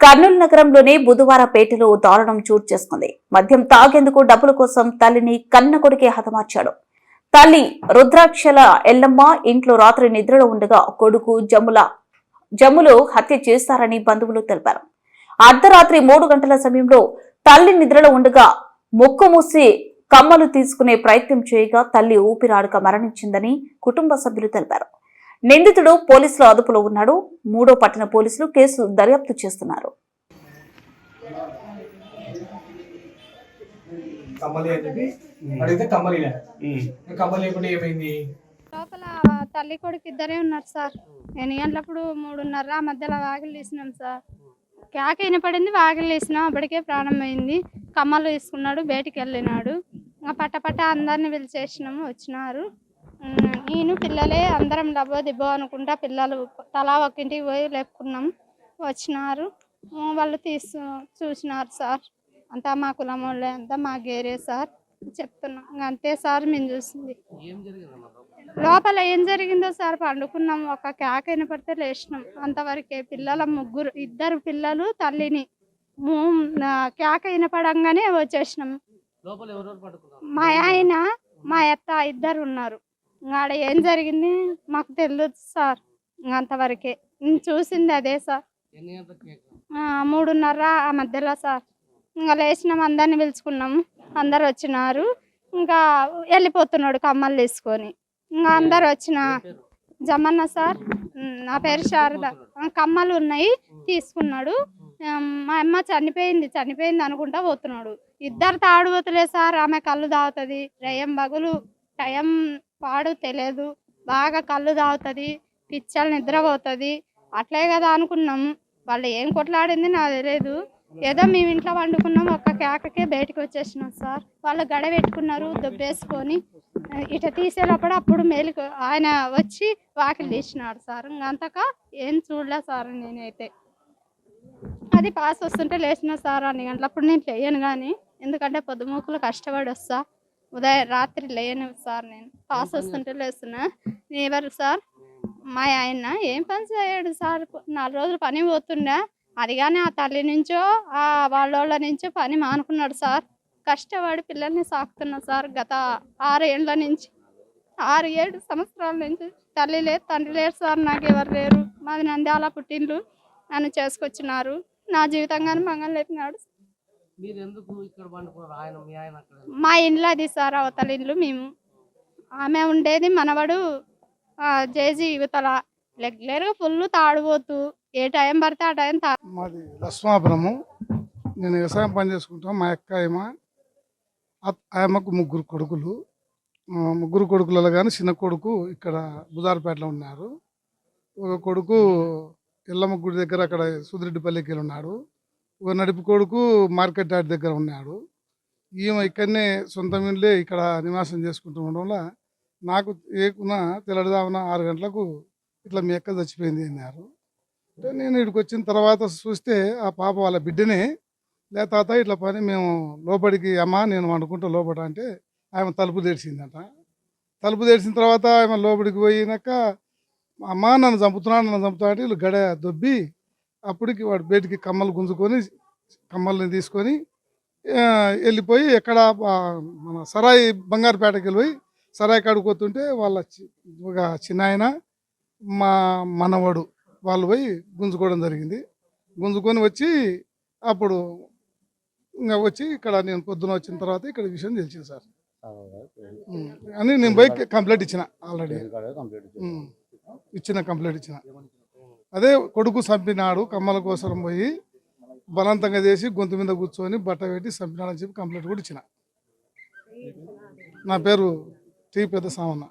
కర్నూలు నగరంలోని బుధవారపేటలో దారుణం చోటు చేసుకుంది. మద్యం తాగేందుకు డబ్బుల కోసం తల్లిని కన్న కొడుకే హతమార్చాడు. తల్లి రుద్రాక్షల ఎల్లమ్మ ఇంట్లో రాత్రి నిద్రలో ఉండగా కొడుకు జమ్ముల జమ్ములు హత్య చేస్తారని బంధువులు తెలిపారు. అర్ధరాత్రి మూడు గంటల సమయంలో తల్లి నిద్రలో ఉండగా ముక్కు మూసి కమ్మలు తీసుకునే ప్రయత్నం చేయగా తల్లి ఊపిరాడక మరణించిందని కుటుంబ సభ్యులు తెలిపారు. నిందితుడు పోలీసుల అదుపులో ఉన్నాడు. మూడో పట్టణ పోలీసులు కేసు దర్యాప్తు చేస్తున్నారు. కమ్మలి అని చెప్పి అడిగితే కమ్మలి కమ్మలి లేకుండా ఏమైంది? లోపల తల్లి కొడుకు ఇద్దరే ఉన్నారు సార్. నేను గంటలప్పుడు మూడున్నర మధ్యలో వాకిలు తీసినాం సార్. కేక వినపడింది వాకిలు తీసినాం అప్పటికే ప్రాణం అయింది కమ్మలు తీసుకున్నాడు బయటికి వెళ్ళినాడు. పట్ట పట్ట అందరిని పిలిచేసినాము వచ్చినారు. నేను పిల్లలే అందరం డబ్బో దిబ్బో అనుకుంటా పిల్లలు తలా ఒక్కింటికి పోయి లేపుకున్నాం. వచ్చినారు. వాళ్ళు తీసు చూసినారు సార్. అంతా మా కులం వాళ్ళే అంతా మా గేరే సార్. చెప్తున్నాం. అంతే సార్ మేము చూసింది. లోపల ఏం జరిగిందో సార్ పండుకున్నాం. ఒక కేక వినపడితే లేచినాం. అంతవరకే పిల్లల ముగ్గురు ఇద్దరు పిల్లలు తల్లిని కేక వినపడంగానే వచ్చేసినాం. మా ఆయన మా అత్త ఇద్దరు ఉన్నారు. ఆడ ఏం జరిగింది? మాకు తెలియదు సార్ ఇంక అంతవరకే చూసింది అదే సార్. మూడున్నర ఆ మధ్యలో సార్. ఇంకా లేచినాం అందరిని పిలుచుకున్నాం. అందరు వచ్చినారు. ఇంకా వెళ్ళిపోతున్నాడు కమ్మలు తీసుకొని. ఇంకా అందరు వచ్చిన జమన్న సార్. నా పేరు శారద. కమ్మలు ఉన్నాయి తీసుకున్నాడు. మా అమ్మ చనిపోయింది చనిపోయింది అనుకుంటా పోతున్నాడు. ఇద్దరు తాడుబోతులే సార్ ఆమె కళ్ళు తాగుతుంది రయం బగులు టైం పాడు తెలియదు బాగా కళ్ళు తాగుతుంది పిచ్చలు నిద్రపోతుంది. అట్లే కదా అనుకున్నాం. వాళ్ళు ఏం కొట్లాడింది నాకు తెలియదు ఏదో మేము ఇంట్లో వండుకున్నాం ఒక్క కేకకే బయటకు వచ్చేసినాం సార్. వాళ్ళు గడ పెట్టుకున్నారు దుబ్బేసుకొని ఇట తీసేటప్పుడు అప్పుడు మేలుకు ఆయన వచ్చి వాకిలు తీసినాడు సార్. ఇంకంతక ఏం చూడలే సార్ నేనైతే. అది పాస్ వస్తుంటే లేచిన సార్ అన్ని గంటలప్పుడు నేను లేయను కానీ ఎందుకంటే పొద్దుమూకులు కష్టపడి వస్తా ఉదయం రాత్రి లేయను సార్ నేను. పాస్ వస్తుంటే లేస్తున్నా. ఎవరు సార్? మా ఆయన. ఏం పని చేయడు సార్? నాలుగు రోజులు పని పోతుండే. అది కానీ ఆ తల్లి నుంచో ఆ వాళ్ళ నుంచో పని మానుకున్నాడు సార్. కష్టపడి పిల్లల్ని సాకుతున్నా సార్ గత ఆరు ఏళ్ళ నుంచి. ఆరు ఏడు సంవత్సరాల నుంచి తల్లి లేదు తండ్రి లేరు సార్. నాకు ఎవరు లేరు. మాది నంద్యాల పుట్టిండ్లు నన్ను చేసుకొచ్చినారు. నా జీవితంగానే మంగళ లేపినాడు. మీరు ఎందుకు ఇక్కడ పండుకున్నారు? ఆయన మీ ఆయన అక్కడ మా ఇంట్లో అది సార్ అవతల ఇల్లు మేము. ఆమె ఉండేది మనవడు ఆ, జేజీ యువతల రెగ్యులర్గా ఫుల్ తాడిపోతూ ఏ టైం పడితే ఆ టైం తా మాది లక్ష్మాపురము నేను వ్యవసాయం పని చేసుకుంటాం మా అక్క ఆయమ ఆయమ్మకు ముగ్గురు కొడుకులు. ముగ్గురు కొడుకులలో కానీ చిన్న కొడుకు ఇక్కడ బుదారపేటలో ఉన్నారు. ఒక కొడుకు ఎల్లమ్మ గుడి దగ్గర అక్కడ సుదిరెడ్డిపల్లికి వెళ్ళి ఉన్నాడు. ఒక నడిపి కొడుకు మార్కెట్ యార్డ్ దగ్గర ఉన్నాడు. ఈమె ఇక్కడనే సొంత ఇండ్లే ఇక్కడ నివాసం చేసుకుంటూ ఉండడం వల్ల నాకు ఏకున తెల్లడిదామున ఆరు గంటలకు ఇట్లా మీ ఎక్క చచ్చిపోయింది అన్నారు. అంటే నేను ఇక్కడికి వచ్చిన తర్వాత చూస్తే ఆ పాప వాళ్ళ బిడ్డనే లే తాత ఇట్లా పని మేము లోపలికి అమ్మ నేను వండుకుంటా లోపల అంటే ఆమె తలుపు తెరిచిందట. తలుపు తెరిచిన తర్వాత ఆమె లోపలికి పోయినాక అమ్మ నన్ను చంపుతున్నాను నన్ను చంపుతున్నా అంటే వీళ్ళు గడ దొబ్బి అప్పటికి వాడు బయటికి కమ్మలు గుంజుకొని కమ్మల్ని తీసుకొని వెళ్ళిపోయి ఎక్కడ మన సరాయి బంగారుపేటకి వెళ్ళిపోయి సరాయి కడుక్కోతుంటే వాళ్ళ ఒక చిన్న ఆయన మా మనవడు వాళ్ళు పోయి గుంజుకోవడం జరిగింది. గుంజుకొని వచ్చి అప్పుడు ఇంకా వచ్చి ఇక్కడ నేను పొద్దున వచ్చిన తర్వాత ఇక్కడ విషయం తెలిసింది సార్. అని నేను పోయి కంప్లైంట్ ఇచ్చిన ఆల్రెడీ. ఇచ్చిన కంప్లైంట్ ఇచ్చిన. అదే కొడుకు చంపినాడు కమ్మల కోసం పోయి బలవంతంగా చేసి గొంతు మీద కూర్చొని బట్ట పెట్టి చంపినాడని చెప్పి కంప్లైంట్ కూడా ఇచ్చిన. నా పేరు టీ పెద్ద సామన్న